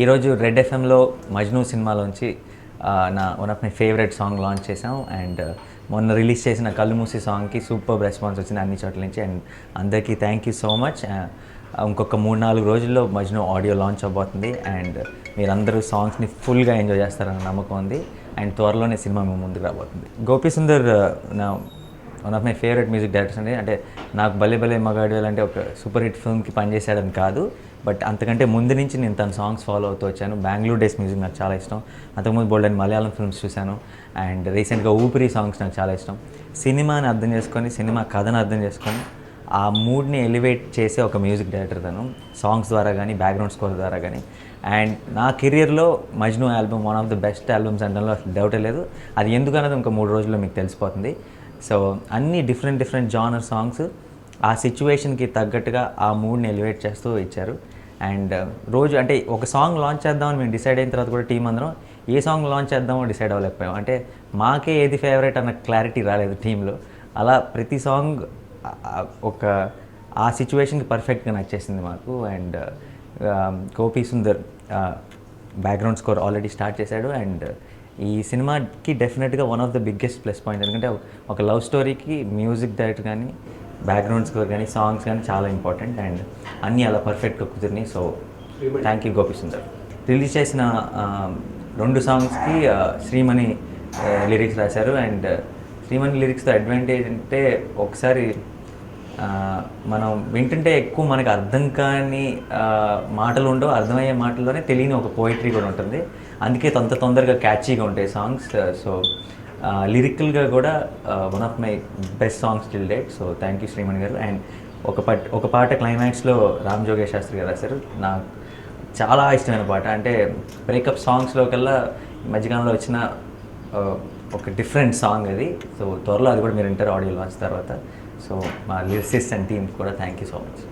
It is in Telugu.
ఈరోజు రెడ్ ఎఫ్ఎంలో మజ్ను సినిమాలోంచి నా one of my favourite song launch చేసాం అండ్ మొన్న రిలీజ్ చేసిన కళ్ళు మూసి సాంగ్కి సూపర్ రెస్పాన్స్ వచ్చింది అన్ని చోట్ల నుంచి. అండ్ అందరికీ థ్యాంక్ యూ సో మచ్ ఇంకొక మూడు నాలుగు రోజుల్లో మజ్ను ఆడియో లాంచ్ అవ్వబోతుంది. అండ్ మీరందరూ సాంగ్స్ని ఫుల్గా ఎంజాయ్ చేస్తారన్న నమ్మకం ఉంది. అండ్ త్వరలోనే సినిమా మీ ముందుకు రాబోతుంది. గోపీ సుందర్ uh, నా one of my favourite music directors అండి. అంటే నాకు భలే భలే మగాడు అంటే ఒక సూపర్ హిట్ ఫిల్మ్కి పనిచేశాడని కాదు. బట్ అంతకంటే ముందు నుంచి నేను తన సాంగ్స్ ఫాలో అవుతూ వచ్చాను. బెంగళూరు డేస్ మ్యూజిక్ నాకు చాలా ఇష్టం. అంతకుముందు బోల్డ్ అని మలయాళం ఫిల్మ్స్ చూశాను. అండ్ రీసెంట్గా ఊపిరి సాంగ్స్ నాకు చాలా ఇష్టం. సినిమాని అర్థం చేసుకొని సినిమా కథను అర్థం చేసుకొని ఆ మూడ్ని ఎలివేట్ చేసే ఒక మ్యూజిక్ డైరెక్టర్ తను. సాంగ్స్ ద్వారా కానీ బ్యాక్గ్రౌండ్ స్కోర్ ద్వారా కానీ అండ్ నా కెరియర్లో Majnu album one of the best albums అనడంలో అసలు డౌటే లేదు. అది ఎందుకన్నది ఇంకా మూడు రోజుల్లో మీకు తెలిసిపోతుంది. సో అన్ని డిఫరెంట్ డిఫరెంట్ జానర్ సాంగ్స్ ఆ సిచ్యువేషన్కి తగ్గట్టుగా ఆ మూడ్ని ఎలివేట్ చేస్తూ ఇచ్చారు. అండ్ uh, రోజు అంటే ఒక సాంగ్ లాంచ్ చేద్దామని మేము డిసైడ్ అయిన తర్వాత కూడా టీం అందరం ఏ సాంగ్ లాంచ్ చేద్దామో డిసైడ్ అవ్వలేకపోయాం. అంటే మాకే ఏది ఫేవరెట్ అన్న క్లారిటీ రాలేదు టీంలో. అలా ప్రతి సాంగ్ ఒక ఆ సిచ్యువేషన్కి పర్ఫెక్ట్గా నచ్చేసింది మాకు. And uh, um, Gopi Sundar uh, background score already start చేశాడు. అండ్ ఈ సినిమాకి డెఫినెట్గా one of the biggest plus point. ఎందుకంటే ఒక లవ్ స్టోరీకి మ్యూజిక్ డైరెక్టర్ కానీ బ్యాక్గ్రౌండ్ స్కోర్ కానీ సాంగ్స్ కానీ చాలా ఇంపార్టెంట్. అండ్ అన్నీ అలా పర్ఫెక్ట్గా కుదిరినాయి. So thank you Gopi Sundar release చేసిన రెండు సాంగ్స్కి శ్రీమణి లిరిక్స్ రాశారు. అండ్ శ్రీమణి లిరిక్స్తో అడ్వాంటేజ్ అంటే ఒకసారి మనం వింటుంటే ఎక్కువ మనకు అర్థం కాని మాటలు ఉండవు అర్థమయ్యే మాటల్లోనే తెలియని ఒక పోయిటరీ కూడా ఉంటుంది. అందుకే తొంత తొందరగా క్యాచీగా ఉంటాయి సాంగ్స్ సో లిరికల్గా కూడా one of my best songs till date so thank you Srimani garu. And ఒక పట్ ఒక పాట క్లైమాక్స్లో రామ్ జోగేష్ శాస్త్రి గారు రాశారు. నాకు చాలా ఇష్టమైన పాట. అంటే బ్రేకప్ సాంగ్స్లో కల్లా ఈ మధ్యకాలంలో వచ్చిన ఒక డిఫరెంట్ సాంగ్ అది. సో త్వరలో అది కూడా మీరు ఇంటర్ ఆడియో లాంచ్ తర్వాత. సో మా లిరిసిస్ట్ అండ్ టీమ్స్ కూడా థ్యాంక్ యూ సో మచ్